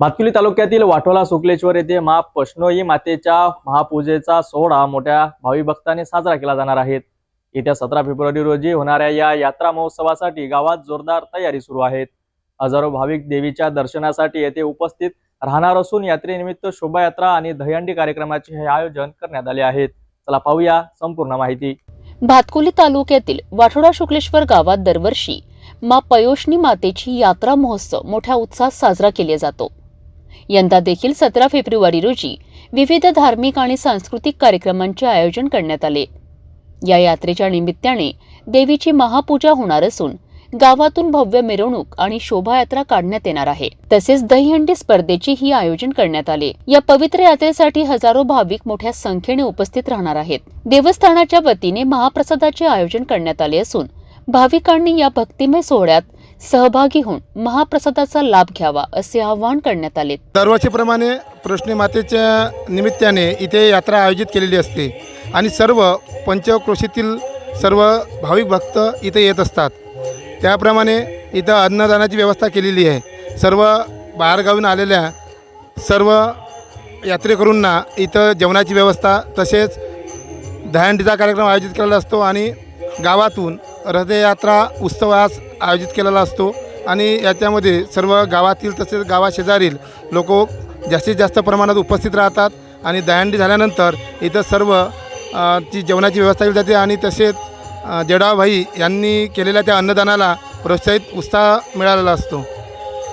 भातकुली तालुक्यातील वाठोला सुकलेश्वर येथे महा पश्नोई मातेच्या महापूजेचा सोहळा मोठ्या भावी भक्तांनी साजरा केला जाणार आहे. येत्या सतरा फेब्रुवारी रोजी होणाऱ्या या यात्रा महोत्सवासाठी गावात जोरदार तयारी सुरू आहेत हजारो भाविक देवीच्या दर्शनासाठी येथे उपस्थित राहणार असून यात्रेनिमित्त शोभायात्रा आणि दहीहंडी कार्यक्रमाचे हे आयोजन करण्यात आले आहेत चला पाहूया संपूर्ण माहिती. भातकुली तालुक्यातील वाठोडा शुक्लेश्वर गावात दरवर्षी मा पयोष्णी मातेची यात्रा महोत्सव मोठ्या उत्साहात साजरा केला जातो. यंदा देखील सतरा फेब्रुवारी रोजी विविध धार्मिक आणि सांस्कृतिक कार्यक्रमांचे आयोजन करण्यात आले. या यात्रेच्या निमित्ताने देवीची महापूजा होणार असून गावातून भव्य मिरवणूक आणि शोभायात्रा काढण्यात येणार आहे. तसेच दहीहंडी स्पर्धेची ही आयोजन करण्यात आले. या पवित्र यात्रेसाठी हजारो भाविक मोठ्या संख्येने उपस्थित राहणार आहेत. देवस्थानाच्या वतीने महाप्रसादाचे आयोजन करण्यात आले असून भाविकांनी या भक्तिमय सोहळ्यात सहभागी होऊन महाप्रसादाचा लाभ घ्यावा असे आवाहन करण्यात आले. दरवर्षीप्रमाणे प्रश्नी मातेच्या निमित्ताने इथे यात्रा आयोजित केलेली असते आणि सर्व पंचक्रोशीतील सर्व भाविक भक्त इथे येत असतात. त्याप्रमाणे इथं अन्नदानाची व्यवस्था केलेली आहे. सर्व बाहेरगावून आलेल्या सर्व यात्रेकरूंना इथं जेवणाची व्यवस्था तसेच दहंडीचा कार्यक्रम आयोजित केलेला असतो आणि गावातून रथयात्रा उत्सवास आयोजित केलेला असतो आणि याच्यामध्ये सर्व गावातील तसेच गावाशेजारील लोक जास्तीत जास्त प्रमाणात उपस्थित राहतात आणि दहंडी झाल्यानंतर इथं सर्व ती ची जेवणाची व्यवस्था केली जाते आणि तसेच अ, जडाभाई यांनी केलेल्या त्या अन्नदानाला प्रोत्साहित उत्साह मिळालेला असतो.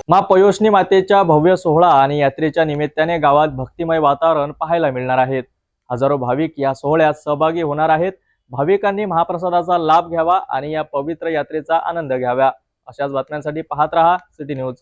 मा पयोष्णी मातेच्या भव्य सोहळा आणि यात्रेच्या निमित्ताने गावात भक्तिमय वातावरण पाहायला मिळणार आहेत हजारो भाविक या सोहळ्यात सहभागी होणार आहेत. भाविकांनी महाप्रसादाचा लाभ घ्यावा आणि या पवित्र यात्रेचा आनंद घ्यावा. अशाच बातम्यांसाठी पाहत रहा सिटी न्यूज.